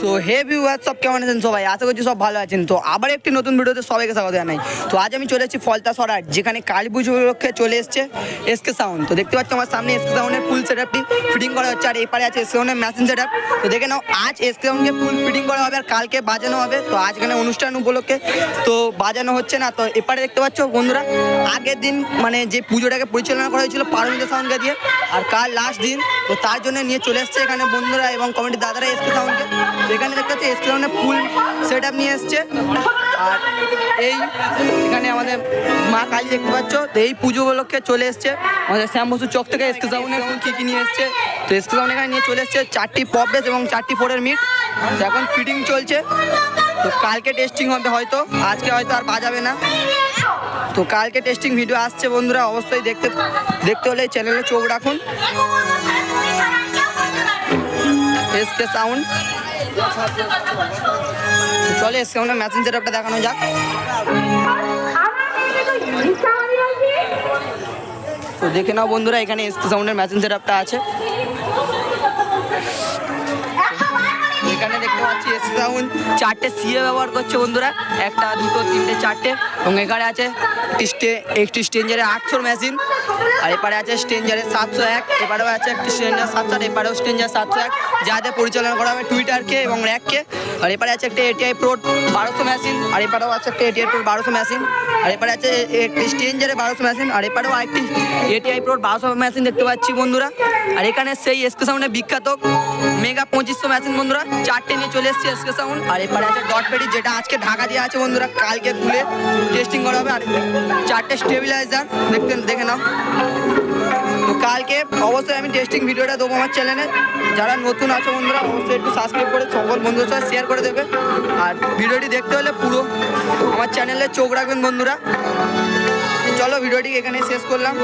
So hey viewer সব কেমন আছেন সবাই? আশা করছি সব ভালো আছেন। তো আবার একটি নতুন ভিডিওতে সবাইকে স্বাগত জানাই। তো আজ আমি চলে এসেছি ফলতা সরাট যেখানে কালী পুজো উপলক্ষে চলে এসছে এসকে সাউন্ড তো দেখতে পাচ্ছ আমার সামনে এসকে সাউন্ডের ফুল সেট আপটি ফিটিং করা হচ্ছে, আর এপারে আছে এসকে সাউন্ডের মেশিন সেট আপ তো দেখে নাও, আজ এসকে সাউন্ডকে ফুল ফিটিং করা হবে, আর কালকে বাজানো হবে। তো আজ এখানে অনুষ্ঠান উপলক্ষে, তো বাজানো হচ্ছে না। তো এপারে দেখতে পাচ্ছ বন্ধুরা, আগের দিন মানে যে পুজোটাকে পরিচালনা করা হয়েছিল পারমিতা সাউন্ডকে দিয়ে, আর কাল লাস্ট দিন। তো তার জন্য নিয়ে চলে এসছে এখানে বন্ধুরা এবং কমিটির দাদারা এসকে সাউন্ডকে এখানে দেখতে পাচ্ছি এসকে সাউন্ডের ফুল সেট আপ নিয়ে এসছে। আর এই এখানে আমাদের মা কালী দেখতে পাচ্ছ, তো এই পুজো উপলক্ষে চলে এসছে। আমাদের শ্যাম বসু চক থেকে এসকে সাউন্ডের ফুল কী কী নিয়ে এসছে, তো এসকে সাউন্ড এখানে নিয়ে চলে এসছে চারটি পপ বেস এবং চারটি ফোরের মিট এখন ফিটিং চলছে। তো কালকে টেস্টিং হবে হয়তো, আজকে হয়তো আর বাজাবে না। তো কালকে টেস্টিং ভিডিও আসছে বন্ধুরা, অবশ্যই দেখতে দেখতে হলে চ্যানেলে চোখ রাখুন। এসকে সাউন্ড চলে এসে আমরা ম্যাচিং সেটআপটা দেখানো যাক। তো দেখে নাও বন্ধুরা, এখানে এসকে সাউন্ডের ম্যাচিং সেটআপটা আছে এখানে দেখতে পাচ্ছি এসি সাউন্ড চারটে সিএ ব্যবহার করছে বন্ধুরা। একটা, দুটো, তিনটে, চারটে। এবং এখানে আছে স্টে একটি স্টেঞ্জারের আটশোর মেশিন আর এপারে আছে স্টেঞ্জারের সাতশো এক। এপারেও আছে একটি স্টেঞ্জার সাতশো আট। এপারেও স্টেঞ্জার সাতশো এক। যাতে পরিচালনা করা হবে টুইটারকে এবং র্যাককে আর এপারে আছে একটা এটিআই প্রো বারোশো মেশিন আর এপারেও আছে একটা এটিআই প্রো বারোশো মেশিন আর এপারে আছে একটি স্টেঞ্জারের বারোশো মেশিন আর এপারেও আরেকটি এটিআই প্রোর বারোশো মেশিন দেখতে পাচ্ছি বন্ধুরা। আর এখানে সেই এসকে সাউন্ডের বিখ্যাত মেগা পঁচিশশো মেশিন বন্ধুরা। চারটে নিয়ে চলে এসছে এসকে সাউন্ড আর এপারে আছে ডট পেডি যেটা আজকে ঢাকা দিয়ে আছে বন্ধুরা, কালকে খুলে টেস্টিং করা হবে, আর চারটে স্টেবিলাইজার দেখতে, দেখে নাও। তো কালকে অবশ্যই আমি টেস্টিং ভিডিওটা দেবো আমার চ্যানেলে যারা নতুন আছে বন্ধুরা, অবশ্যই একটু সাবস্ক্রাইব করে, সকল বন্ধুদের সাথে শেয়ার করে দেবে। আর ভিডিওটি দেখতে হলে পুরো আমার চ্যানেলে চোখ রাখবেন বন্ধুরা। চলো ভিডিওটি এখানে শেষ করলাম।